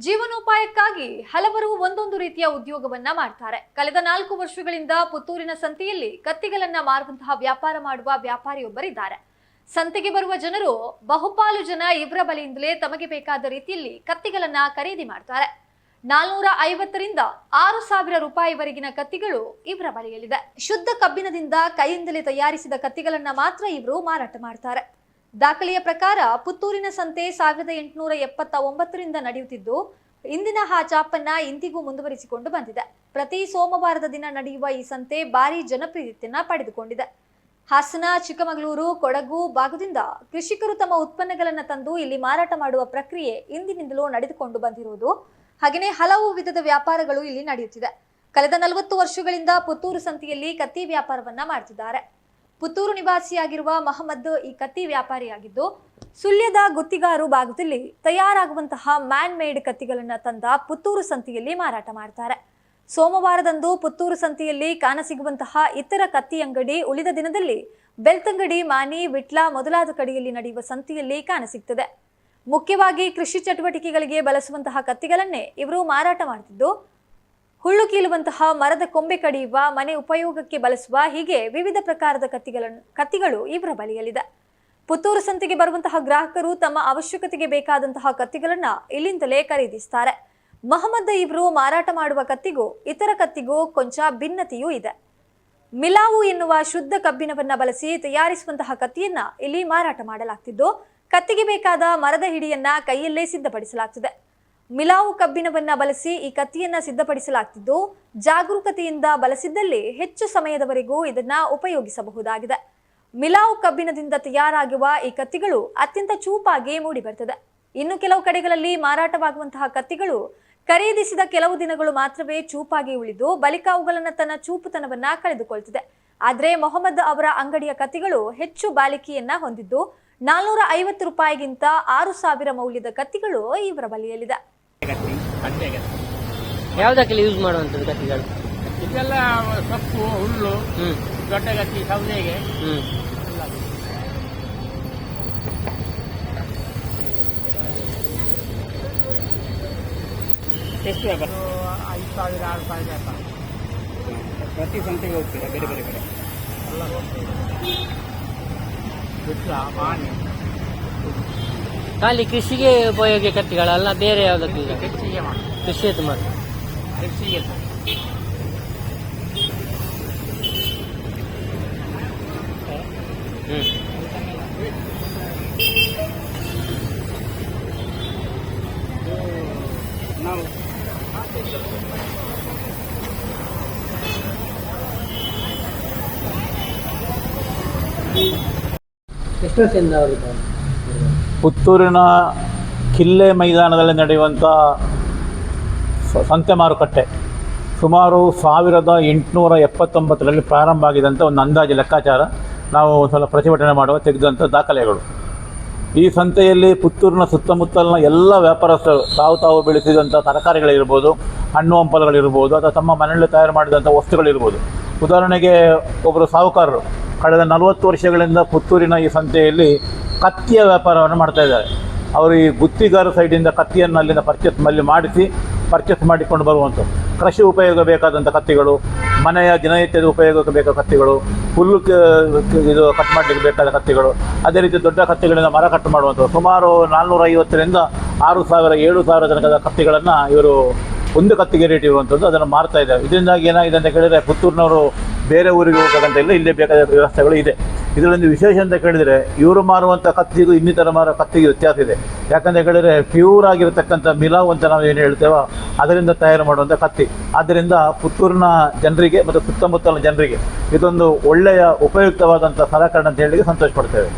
ಜೀವನೋಪಾಯಕ್ಕಾಗಿ ಹಲವರು ಒಂದೊಂದು ರೀತಿಯ ಉದ್ಯೋಗವನ್ನ ಮಾಡ್ತಾರೆ. ಕಳೆದ ನಾಲ್ಕು ವರ್ಷಗಳಿಂದ ಪುತ್ತೂರಿನ ಸಂತೆಯಲ್ಲಿ ಕತ್ತಿಗಳನ್ನ ಮಾರುವಂತಹ ವ್ಯಾಪಾರ ಮಾಡುವ ವ್ಯಾಪಾರಿಯೊಬ್ಬರಿದ್ದಾರೆ. ಸಂತೆಗೆ ಬರುವ ಜನರು ಬಹುಪಾಲು ಜನ ಇವರ ಬಳಿಯಿಂದಲೇ ತಮಗೆ ಬೇಕಾದ ರೀತಿಯಲ್ಲಿ ಕತ್ತಿಗಳನ್ನ ಖರೀದಿ ಮಾಡ್ತಾರೆ. ನಾಲ್ನೂರ ಐವತ್ತರಿಂದ ಆರು ಸಾವಿರ ರೂಪಾಯಿವರೆಗಿನ ಕತ್ತಿಗಳು ಇವರ ಬಳಿಯಲ್ಲಿದೆ. ಶುದ್ಧ ಕಬ್ಬಿಣದಿಂದ ಕೈಯಿಂದಲೇ ತಯಾರಿಸಿದ ಕತ್ತಿಗಳನ್ನ ಮಾತ್ರ ಇವರು ಮಾರಾಟ ಮಾಡ್ತಾರೆ. ದಾಖಲೆಯ ಪ್ರಕಾರ ಪುತ್ತೂರಿನ ಸಂತೆ ಸಾವಿರದ ಎಂಟುನೂರ ಎಪ್ಪತ್ತ ಒಂಬತ್ತರಿಂದ ನಡೆಯುತ್ತಿದ್ದು, ಇಂದಿನ ಆ ಚಾಪನ್ನ ಇಂದಿಗೂ ಮುಂದುವರಿಸಿಕೊಂಡು ಬಂದಿದೆ. ಪ್ರತಿ ಸೋಮವಾರದ ದಿನ ನಡೆಯುವ ಈ ಸಂತೆ ಭಾರಿ ಜನಪ್ರಿಯತೆಯನ್ನ ಪಡೆದುಕೊಂಡಿದೆ. ಹಾಸನ, ಚಿಕ್ಕಮಗಳೂರು, ಕೊಡಗು ಭಾಗದಿಂದ ಕೃಷಿಕರು ತಮ್ಮ ಉತ್ಪನ್ನಗಳನ್ನು ತಂದು ಇಲ್ಲಿ ಮಾರಾಟ ಮಾಡುವ ಪ್ರಕ್ರಿಯೆ ಇಂದಿನಿಂದಲೂ ನಡೆದುಕೊಂಡು ಬಂದಿರುವುದು. ಹಾಗೆಯೇ ಹಲವು ವಿಧದ ವ್ಯಾಪಾರಗಳು ಇಲ್ಲಿ ನಡೆಯುತ್ತಿದೆ. ಕಳೆದ ನಲವತ್ತು ವರ್ಷಗಳಿಂದ ಪುತ್ತೂರು ಸಂತೆಯಲ್ಲಿ ಕತ್ತಿ ವ್ಯಾಪಾರವನ್ನ ಮಾಡ್ತಿದ್ದಾರೆ. ಪುತ್ತೂರು ನಿವಾಸಿಯಾಗಿರುವ ಮಹಮ್ಮದ್ ಈ ಕತ್ತಿ ವ್ಯಾಪಾರಿಯಾಗಿದ್ದು, ಸುಳ್ಯದ ಗುತ್ತಿಗಾರು ಭಾಗದಲ್ಲಿ ತಯಾರಾಗುವಂತಹ ಮ್ಯಾನ್ ಮೇಡ್ ಕತ್ತಿಗಳನ್ನು ತಂದ ಪುತ್ತೂರು ಸಂತಿಯಲ್ಲಿ ಮಾರಾಟ ಮಾಡ್ತಾರೆ. ಸೋಮವಾರದಂದು ಪುತ್ತೂರು ಸಂತಿಯಲ್ಲಿ ಕಾಣಸಿಗುವಂತಹ ಇತರ ಕತ್ತಿ ಅಂಗಡಿ ಉಳಿದ ದಿನದಲ್ಲಿ ಬೆಳ್ತಂಗಡಿ ಮಾನಿ, ವಿಟ್ಲ ಮೊದಲಾದ ಕಡೆಯಲ್ಲಿ ನಡೆಯುವ ಸಂತಿಯಲ್ಲಿ ಕಾಣಸಿಗ್ತದೆ. ಮುಖ್ಯವಾಗಿ ಕೃಷಿ ಚಟುವಟಿಕೆಗಳಿಗೆ ಬಳಸುವಂತಹ ಕತ್ತಿಗಳನ್ನೇ ಇವರು ಮಾರಾಟ ಮಾಡ್ತಿದ್ದು ಹುಳ್ಳು ಕೀಲುವಂತಹ ಮರದ ಕೊಂಬೆ ಕಡಿಯುವ, ಮನೆ ಉಪಯೋಗಕ್ಕೆ ಬಳಸುವ ಹೀಗೆ ವಿವಿಧ ಪ್ರಕಾರದ ಕತ್ತಿಗಳನ್ನು ಕತ್ತಿಗಳು ಇವರ ಬಳಿಯಲ್ಲಿದೆ. ಪುತ್ತೂರು ಸಂತೆಗೆ ಬರುವಂತಹ ಗ್ರಾಹಕರು ತಮ್ಮ ಅವಶ್ಯಕತೆಗೆ ಬೇಕಾದಂತಹ ಕತ್ತಿಗಳನ್ನ ಇಲ್ಲಿಂದಲೇ ಖರೀದಿಸ್ತಾರೆ. ಮಹಮ್ಮದ್ ಇವರು ಮಾರಾಟ ಮಾಡುವ ಕತ್ತಿಗೂ, ಇತರ ಕತ್ತಿಗೂ ಕೊಂಚ ಭಿನ್ನತೆಯೂ ಇದೆ. ಮಿಲಾವು ಎನ್ನುವ ಶುದ್ಧ ಕಬ್ಬಿಣವನ್ನ ಬಳಸಿ ತಯಾರಿಸುವಂತಹ ಕತ್ತಿಯನ್ನ ಇಲ್ಲಿ ಮಾರಾಟ ಮಾಡಲಾಗ್ತಿದ್ದು, ಕತ್ತಿಗೆ ಬೇಕಾದ ಮರದ ಹಿಡಿಯನ್ನ ಕೈಯಲ್ಲೇ ಸಿದ್ಧಪಡಿಸಲಾಗ್ತದೆ. ಮಿಲಾವು ಕಬ್ಬಿಣವನ್ನ ಬಳಸಿ ಈ ಕತ್ತಿಯನ್ನ ಸಿದ್ಧಪಡಿಸಲಾಗ್ತಿದ್ದು, ಜಾಗರೂಕತೆಯಿಂದ ಬಳಸಿದ್ದಲ್ಲಿ ಹೆಚ್ಚು ಸಮಯದವರೆಗೂ ಇದನ್ನ ಉಪಯೋಗಿಸಬಹುದಾಗಿದೆ. ಮಿಲಾವು ಕಬ್ಬಿನದಿಂದ ತಯಾರಾಗುವ ಈ ಕತ್ತಿಗಳು ಅತ್ಯಂತ ಚೂಪಾಗಿ ಮೂಡಿಬರ್ತದೆ. ಇನ್ನು ಕೆಲವು ಕಡೆಗಳಲ್ಲಿ ಮಾರಾಟವಾಗುವಂತಹ ಕತ್ತಿಗಳು ಖರೀದಿಸಿದ ಕೆಲವು ದಿನಗಳು ಮಾತ್ರವೇ ಚೂಪಾಗಿ ಉಳಿದು, ಬಳಿಕ ಅವುಗಳನ್ನು ತನ್ನ ಚೂಪುತನವನ್ನ ಕಳೆದುಕೊಳ್ತಿದೆ. ಆದರೆ ಮೊಹಮ್ಮದ್ ಅವರ ಅಂಗಡಿಯ ಕತ್ತಿಗಳು ಹೆಚ್ಚು ಬಾಲಿಕೆಯನ್ನ ಹೊಂದಿದ್ದು, ನಾಲ್ನೂರ ಐವತ್ತು ರೂಪಾಯಿಗಿಂತ ಆರು ಸಾವಿರ ಮೌಲ್ಯದ ಕತ್ತಿಗಳು ಇವರ ಬಳಿಯಲ್ಲಿದೆ ಯಾವ್ದಕ್ಕೆಲ್ಲ ಯೂಸ್ ಮಾಡುವಂತದ್ದು ಕತ್ತಿಗಳು? ಇದೆಲ್ಲ ಸೊಪ್ಪು ಹುಲ್ಲು ಹ್ಮ್. ದೊಡ್ಡ ಕತ್ತಿ ಸೌದೆಗೆ ಹ್ಮ್. ಎಷ್ಟು ವ್ಯಾಪಾರ ಐದು ಸಾವಿರ ಆರು ಸಾವಿರ ವ್ಯಾಪಾರ ಪ್ರತಿ ಸಂತೆಗೆ ಹೋಗ್ತೀರಾ? ಬೇರೆ ಬೇರೆ ಕಡೆ? ಎಲ್ಲ ಹೋಗ್ತೀವಿ. ಮಾನೆ ಖಾಲಿ ಕೃಷಿಗೆ ಉಪಯೋಗ ಕತ್ತಿಗಳಲ್ಲ ಬೇರೆ ಯಾವುದಕ್ಕೂ ಇಲ್ಲ? ಕೃಷಿಯೇ ಮಾಡಿ ಕೃಷಿಯದ್ದು ಮಾತ್ರ. ಎಷ್ಟು ವರ್ಷದಿಂದ ಅವರಿದ್ದಾರೆ ಪುತ್ತೂರಿನ ಕಿಲ್ಲೆ ಮೈದಾನದಲ್ಲಿ ನಡೆಯುವಂಥ ಸಂತೆ ಮಾರುಕಟ್ಟೆ. ಸುಮಾರು ಸಾವಿರದ ಎಂಟುನೂರ ಎಪ್ಪತ್ತೊಂಬತ್ತರಲ್ಲಿ ಪ್ರಾರಂಭ ಆಗಿದಂಥ ಒಂದು ಅಂದಾಜು ಲೆಕ್ಕಾಚಾರ ನಾವು ಸ್ವಲ್ಪ ಪ್ರತಿಭಟನೆ ಮಾಡುವ ತೆಗೆದಂಥ ದಾಖಲೆಗಳು. ಈ ಸಂತೆಯಲ್ಲಿ ಪುತ್ತೂರಿನ ಸುತ್ತಮುತ್ತಲಿನ ಎಲ್ಲ ವ್ಯಾಪಾರಸ್ಥರು ತಾವು ತಾವು ಬೆಳೆಸಿದಂಥ ತರಕಾರಿಗಳಿರ್ಬೋದು, ಹಣ್ಣು ಹಂಪಲುಗಳಿರ್ಬೋದು, ಅಥವಾ ತಮ್ಮ ಮನೆಯಲ್ಲಿ ತಯಾರು ಮಾಡಿದಂಥ ವಸ್ತುಗಳಿರ್ಬೋದು. ಉದಾಹರಣೆಗೆ ಒಬ್ಬರು ಸಾಹುಕಾರರು. ಕಳೆದ ನಲವತ್ತು ವರ್ಷಗಳಿಂದ ಪುತ್ತೂರಿನ ಈ ಸಂತೆಯಲ್ಲಿ ಕತ್ತಿಯ ವ್ಯಾಪಾರವನ್ನು ಮಾಡ್ತಾ ಇದ್ದಾರೆ. ಅವರು ಈ ಗುತ್ತಿಗಾರ ಸೈಡಿಂದ ಕತ್ತಿಯನ್ನು ಅಲ್ಲಿಂದ ಪರ್ಚೇಸ್ ಅಲ್ಲಿ ಮಾಡಿಸಿ ಪರ್ಚೇಸ್ ಮಾಡಿಕೊಂಡು ಬರುವಂಥದ್ದು. ಕೃಷಿ ಉಪಯೋಗ ಬೇಕಾದಂಥ ಕತ್ತಿಗಳು, ಮನೆಯ ದಿನನಿತ್ಯದ ಉಪಯೋಗಕ್ಕೆ ಬೇಕಾದ ಕತ್ತಿಗಳು, ಹುಲ್ಲು ಇದು ಕಟ್ ಮಾಡಲಿಕ್ಕೆ ಬೇಕಾದ ಕತ್ತಿಗಳು, ಅದೇ ರೀತಿ ದೊಡ್ಡ ಕತ್ತಿಗಳಿಂದ ಮರ ಕಟ್ ಮಾಡುವಂಥದ್ದು. ಸುಮಾರು ನಾಲ್ನೂರ ಐವತ್ತರಿಂದ ಆರು ಸಾವಿರ, ಏಳು ಸಾವಿರ ತನಕದ ಕತ್ತಿಗಳನ್ನು ಇವರು ಒಂದು ಕತ್ತಿಗೆ ರೇಟ್ ಇರುವಂಥದ್ದು, ಅದನ್ನು ಮಾರ್ತಾ ಇದ್ದಾರೆ. ಇದರಿಂದಾಗಿ ಏನಾಗಿದೆ ಅಂತ ಕೇಳಿದರೆ ಪುತ್ತೂರಿನವರು ಬೇರೆ ಊರಿಗೆ ಹೋಗಬೇಕಂತ ಇಲ್ಲ, ಇಲ್ಲೇ ಬೇಕಾದ ವ್ಯವಸ್ಥೆಗಳು ಇದೆ. ಇದರಲ್ಲಿ ವಿಶೇಷ ಅಂತ ಕೇಳಿದರೆ, ಇವರು ಮಾರುವಂಥ ಕತ್ತಿಗೂ ಇನ್ನಿತರ ಮಾರೋ ಕತ್ತಿಗೆ ವ್ಯತ್ಯಾಸ ಇದೆ. ಯಾಕಂತ ಹೇಳಿದರೆ ಪ್ಯೂರ್ ಆಗಿರತಕ್ಕಂಥ ಮಿಲಾವ್ ಅಂತ ನಾವು ಏನು ಹೇಳ್ತೇವೋ, ಅದರಿಂದ ತಯಾರು ಮಾಡುವಂಥ ಕತ್ತಿ. ಆದ್ದರಿಂದ ಪುತ್ತೂರಿನ ಜನರಿಗೆ ಮತ್ತು ಸುತ್ತಮುತ್ತಲಿನ ಜನರಿಗೆ ಇದೊಂದು ಒಳ್ಳೆಯ ಉಪಯುಕ್ತವಾದಂಥ ಸಲಕರಣೆ ಅಂತ ಹೇಳಿ ಸಂತೋಷ ಪಡ್ತೇವೆ